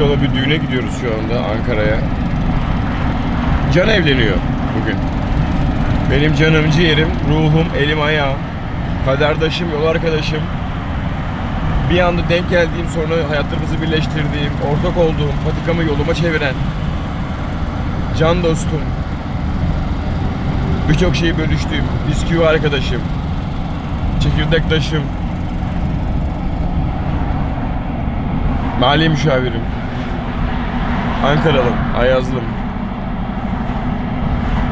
yola bir düğüne gidiyoruz şu anda Ankara'ya. Can evleniyor bugün. Benim canım, ciğerim, ruhum, elim, ayağım, kaderdaşım, yol arkadaşım. Bir anda denk geldiğim sonra hayatlarımızı birleştirdiğim, ortak olduğum, patikamı yoluma çeviren, can dostum, birçok şeyi bölüştüğüm, bisküvi arkadaşım, çekirdektaşım, mali müşavirim, Ankaralım, Ayazlım.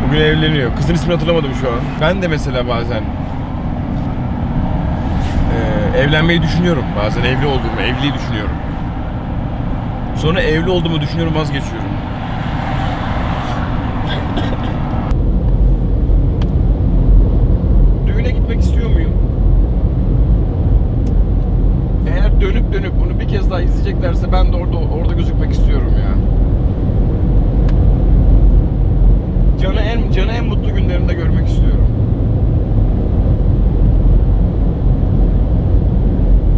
Bugün evleniyor. Kızın ismini hatırlamadım şu an. Ben de mesela bazen eee, evlenmeyi düşünüyorum. Bazen evli olduğumu, evliliği düşünüyorum. Sonra evli olduğumu düşünüyorum, vazgeçiyorum. Düğüne gitmek istiyor muyum? Eğer dönüp dönüp bunu bir kez daha izleyeceklerse ben de orada orada gözükmek istiyorum ya. Canı en canı en mutlu günlerinde görmek istiyorum.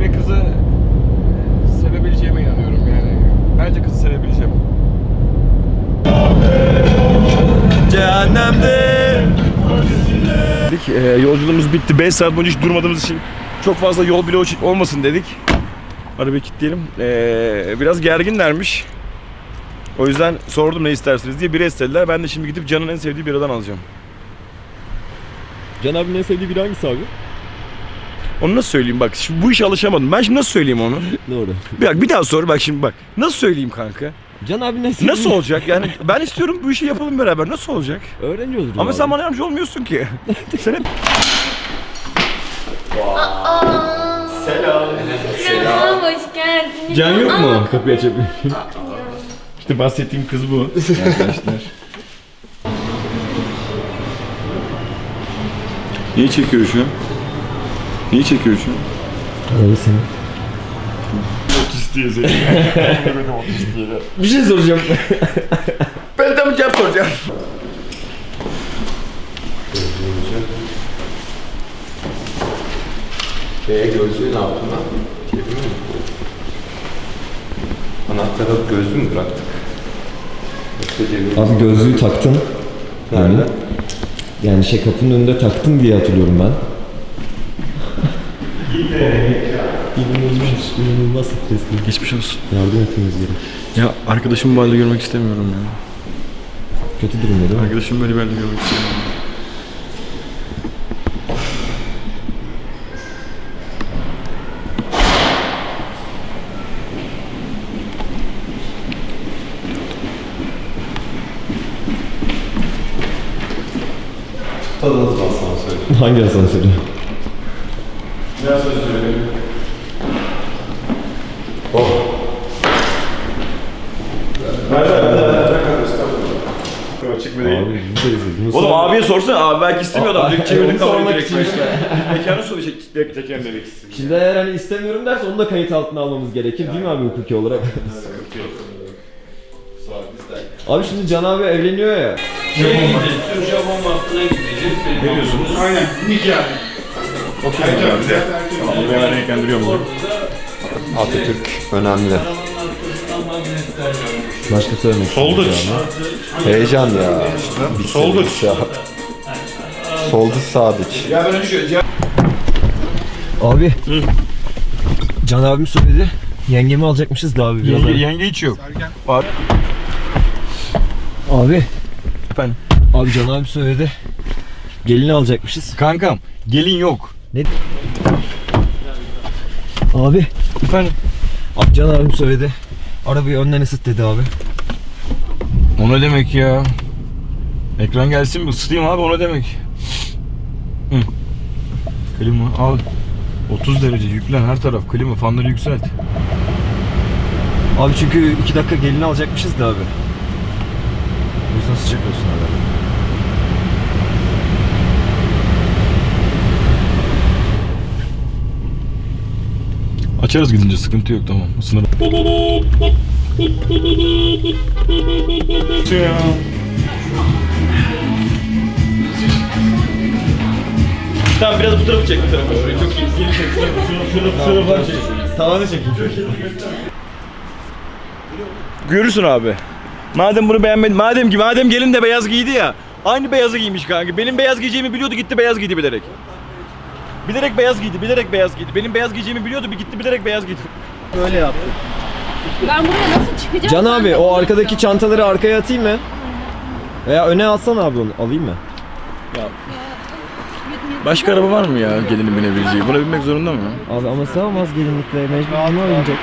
Ve kızı e, sevebileceğime inanıyorum yani. Bence kızı sevebileceğim. Cehennemde Dedik e, yolculuğumuz bitti. 5 saat boyunca hiç durmadığımız için çok fazla yol bile olmasın dedik. Arabayı kilitleyelim. E, biraz gerginlermiş. O yüzden sordum ne istersiniz diye bira istediler. Ben de şimdi gidip Can'ın en sevdiği biradan alacağım. Can abinin en sevdiği biri hangisi abi? Onu nasıl söyleyeyim bak şimdi bu işe alışamadım. Ben şimdi nasıl söyleyeyim onu? Doğru. Bir, bak, bir daha sor bak şimdi bak. Nasıl söyleyeyim kanka? Can en sevdiği... Nasıl olacak? Yani ben istiyorum bu işi yapalım beraber. Nasıl olacak? Öğrenci olur. Ama sen bana yardımcı olmuyorsun ki. sen hep... Selam, hoş geldiniz. Can yok mu? Kapıyı açabilir İşte bahsettiğim kız bu. Arkadaşlar. Niye çekiyor şu? Niye çekiyor şu? Öyle senin. Otist diye seni. otist diye. Bir şey soracağım. Ben de cevap soracağım. Şeye gözlüğü ne yaptın lan? Musun? Anahtarı alıp gözlüğü mü bıraktık? Yoksa. Abi gözlüğü taktın. Yani, Nerede? yani şey kapının önünde taktın diye hatırlıyorum ben. İnanılmaz, inanılmaz stresli. Geçmiş olsun. Yardım etmemiz gerek. Ya arkadaşımı bu halde görmek istemiyorum ya. Kötü durumda değil mi? Arkadaşımı böyle bir halde görmek istemiyorum. Tadınız asansörü? Hangi asansörü? Açık mı değil? Abi biz de izledik. Oğlum abiye sorsana abi belki istemiyor adam. Direkt çevirdi direkt başta. Mekanı sor şey direkt teker demek istedim. Şimdi eğer hani istemiyorum derse onu da kayıt altına almamız gerekir değil mi abi hukuki olarak? abi şimdi Can abi evleniyor ya. Şeye gideceğiz, Türk Japon Vakfı'na gideceğiz. Ne diyorsunuz? Aynen. Nikah. Okey abi bize. Tamam ben renklendiriyorum bunu. Atatürk önemli. Başka söylemek Solduç. Heyecan ya. Solduç. Solduç Sadıç. Ya ben önce şöyle Abi. Can abim söyledi. Yengemi alacakmışız da abi biraz. Yenge, yenge hiç yok. Var. Abi. Efendim? Abi Can abi söyledi. Gelini alacakmışız. Kankam gelin yok. Abi. Efendim? Abi Can abim söyledi. Arabayı önden ısıt dedi abi. O ne demek ya? Ekran gelsin mi? Isıtayım abi o ne demek? Hı. Klima al. 30 derece yüklen her taraf klima fanları yükselt. Abi çünkü iki dakika gelini alacakmışız da abi. O yüzden sıcak olsun abi. Açarız gidince sıkıntı yok tamam. Isınır. Tamam biraz bu tarafı çek bu tarafa. Şurayı çok iyi. Geri çek. Şunu, şunu, şunu, şunu falan çek. Tavanı çekin. Görürsün abi. Madem bunu beğenmedin, madem ki madem gelin de beyaz giydi ya. Aynı beyazı giymiş kanka. Benim beyaz giyeceğimi biliyordu gitti beyaz giydi bilerek. Bilerek beyaz giydi, bilerek beyaz giydi. Benim beyaz giyeceğimi biliyordu bir gitti bilerek beyaz giydi. Ben buraya nasıl çıkacağım? Can sen abi de o bunu arkadaki çantaları arkaya atayım mı? Veya öne alsana abi onu. Alayım mı? Başka araba var mı ya gelinin binebileceği? Buna binmek zorunda mı? Abi ama sığamaz gelinlikle. Mecbur bunu oynayacak.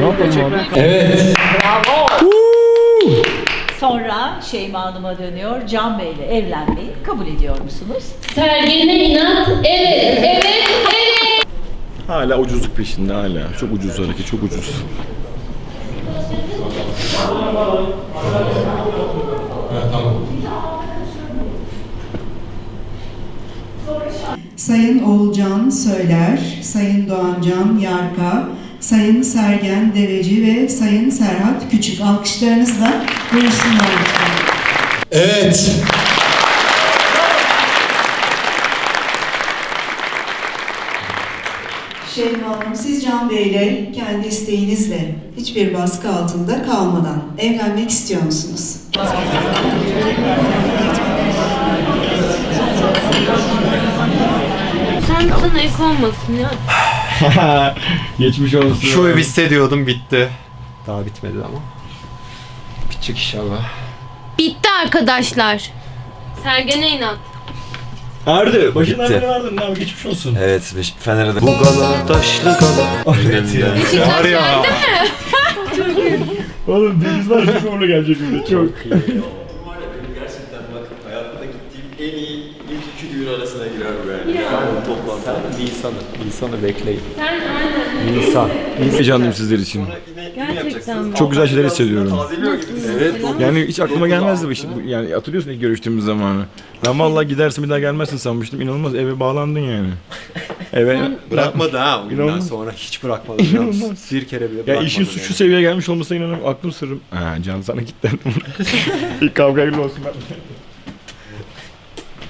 Ne yapalım abi? Evet. Sonra Şeyma Hanım'a dönüyor. Can Bey ile evlenmeyi kabul ediyor musunuz? Sergen'e inat. Evet, evet, evet. Hala ucuzluk peşinde hala. Çok ucuz hareket, çok ucuz. Sayın Oğulcan Söyler, Sayın Doğancan Yarka, Sayın Sergen Deveci ve Sayın Serhat Küçük alkışlarınızla buyursunlar lütfen. Evet. Şeyma Hanım, siz Can Bey ile kendi isteğinizle hiçbir baskı altında kalmadan evlenmek istiyor musunuz? Sen sana ek olmasın ya. Geçmiş olsun. Şu ev hissediyordum bitti. Daha bitmedi ama. Bitecek inşallah. Bitti arkadaşlar. Sergen'e inat. Erdi. Başından Bitti. beri vardın abi geçmiş olsun. Evet. beş- Fener'e de. Bu kadar taşlı kadar. Evet ya. Var ya. Oğlum deniz var çok uğurlu gelecek bize çok. Gerçekten bak hayatımda gittiğim en iyi ilk iki düğün arasına girer bu yani. Toplantıda. Nisan'ı, Nisan'ı bekleyin. Sen aynen. Nisan. Heyecanlıyım sizler için. Gerçekten mi? Çok güzel şeyler hissediyorum. Evet. Yani hiç aklıma gelmezdi bu. Bu- Yani hatırlıyorsun ilk görüştüğümüz zamanı. Ben vallahi gidersin bir daha gelmezsin sanmıştım. İnanılmaz eve bağlandın yani. Eve Bırakmadı ha bundan İnanılmaz. sonra hiç bırakmadı. biliyor musun? İnanılmaz. Bir kere bile Ya bırakmadı. işin şu seviyeye gelmiş olmasına inanıyorum. Aklım sırrım. Ha Can sana kilitlendim. İlk kavga hayırlı olsun ben.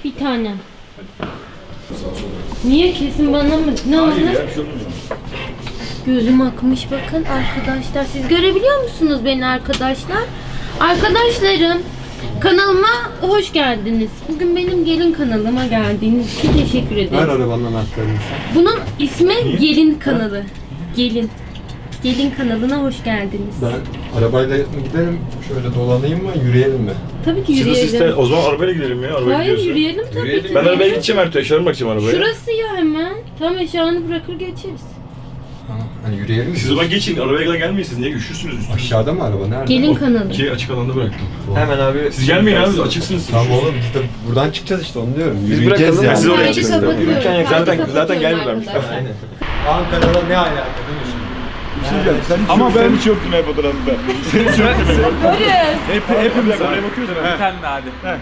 Bir tane. Niye kesin bana mı? Ne oldu? Gözüm akmış bakın arkadaşlar. Siz görebiliyor musunuz beni arkadaşlar? Arkadaşlarım kanalıma hoş geldiniz. Bugün benim gelin kanalıma geldiğiniz için teşekkür Ver ederim. arabanın anahtarını. Bunun ismi Gelin kanalı. Gelin. Gelin kanalına hoş geldiniz. Ben arabayla mı gidelim? Şöyle dolanayım mı? Yürüyelim mi? Tabii ki yürüyelim. O zaman arabayla gidelim ya. Arabaya Hayır gidiyorsa. yürüyelim tabii ki. Ben de. arabaya gideceğim Ertuğ. Eşyalarımı bakacağım arabaya. Şurası ya hemen. Tam eşyanı bırakır geçeriz. Hani yürüyelim mi? Siz o zaman geçin. Arabaya kadar gelmeyin siz. Niye üşürsünüz üstüne? Aşağıda mı araba? Nerede? Gelin kanalı. Ki açık alanda bıraktım. Hemen abi. Siz gelmeyin abi. Açıksınız. siz. Tamam oğlum biz de buradan çıkacağız işte onu diyorum. Biz Yürüyeceğiz bırakalım, yani. siz oraya kapatıyorum. Zaten- zaten kapatıyorum gelmiyorlarmış. arkadaşlar. Ankara'da ne alaka değil mi şimdi? Ama ben hiç yoktum hep fotoğrafında. Senin yoktum hep. Hep hepimiz oraya bakıyoruz. Bir tane hadi.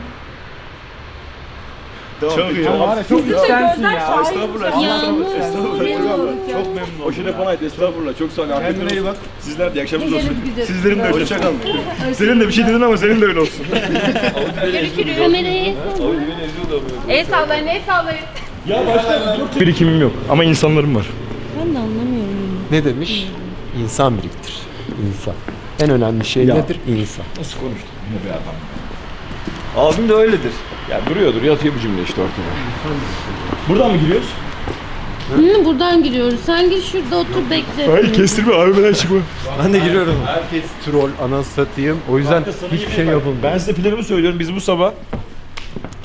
Çok iyi. Çok güzelsin ya. Estağfurullah. Estağfurullah. Yağmur. Çok memnun oldum. Bana ait. Estağfurullah. Çok sağ olun. Kendine iyi bak. Sizler de iyi akşamınız olsun. Sizlerin de öyle. Hoşça kalın. Senin de bir şey dedin ama senin de öyle olsun. Görüşürüz. Kamerayı El sallayın, el sallayın. Birikimim yok ama insanlarım var. Ben de anlamıyorum. Ne demiş? İnsan biriktir. İnsan. En önemli şey nedir? İnsan. Nasıl konuştun ne be adam? Abim de öyledir. Ya duruyordur yatıyor bu cümle işte ortada. Buradan mı giriyoruz? Hı, buradan giriyoruz. Sen gir şurada otur bekle. Hayır kestirme abi ben çıkma. Ben de giriyorum. Herkes troll, ana satayım. O yüzden hiçbir şey yapılmıyor. Ben size planımı söylüyorum. Biz bu sabah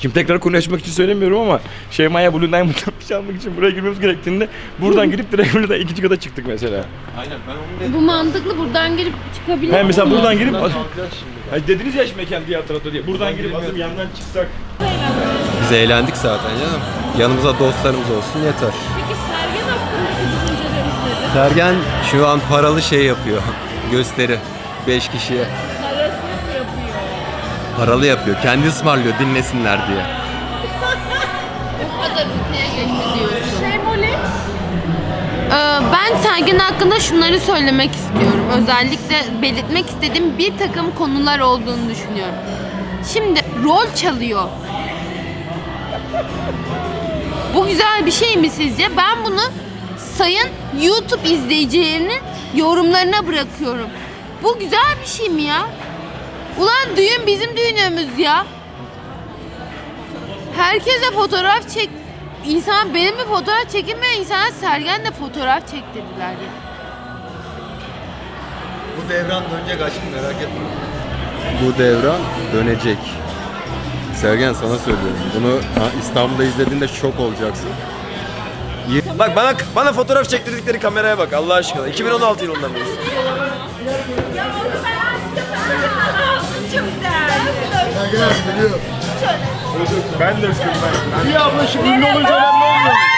kim tekrar konu açmak için söylemiyorum ama Şeyma'ya Blue Diamond'dan bir şey almak için buraya girmemiz gerektiğinde buradan girip direkt buradan ikinci kata çıktık mesela. Aynen ben onu Bu mantıklı. Buradan girip çıkabilir He mesela buradan girip Hayır dediniz ya şimdi mekan diğer tarafta diye. Buradan girip adım yandan çıksak. Biz eğlendik zaten canım. Yanımıza dostlarımız olsun yeter. Peki Sergen hakkında düşünceleriniz nedir? Sergen şu an paralı şey yapıyor. Gösteri. 5 kişiye. Paralı yapıyor. Kendi ısmarlıyor dinlesinler diye. O kadar öteye geçti diyorsun. Şey Molly. ben Sergen hakkında şunları söylemek istiyorum. Özellikle belirtmek istediğim bir takım konular olduğunu düşünüyorum. Şimdi rol çalıyor. Bu güzel bir şey mi sizce? Ben bunu sayın YouTube izleyicilerinin yorumlarına bırakıyorum. Bu güzel bir şey mi ya? Ulan düğün bizim düğünümüz ya. Herkese fotoğraf çek. İnsan benim bir fotoğraf çekilmeyen insana Sergen de fotoğraf çektirdiler ya. Bu devran dönecek aşkım merak etme. Bu devran dönecek. Sergen sana söylüyorum. Bunu ha, İstanbul'da izlediğinde şok olacaksın. Bak bana bana fotoğraf çektirdikleri kameraya bak Allah aşkına. 2016 yılından beri. Ben de ünlü olunca önemli olmuyor.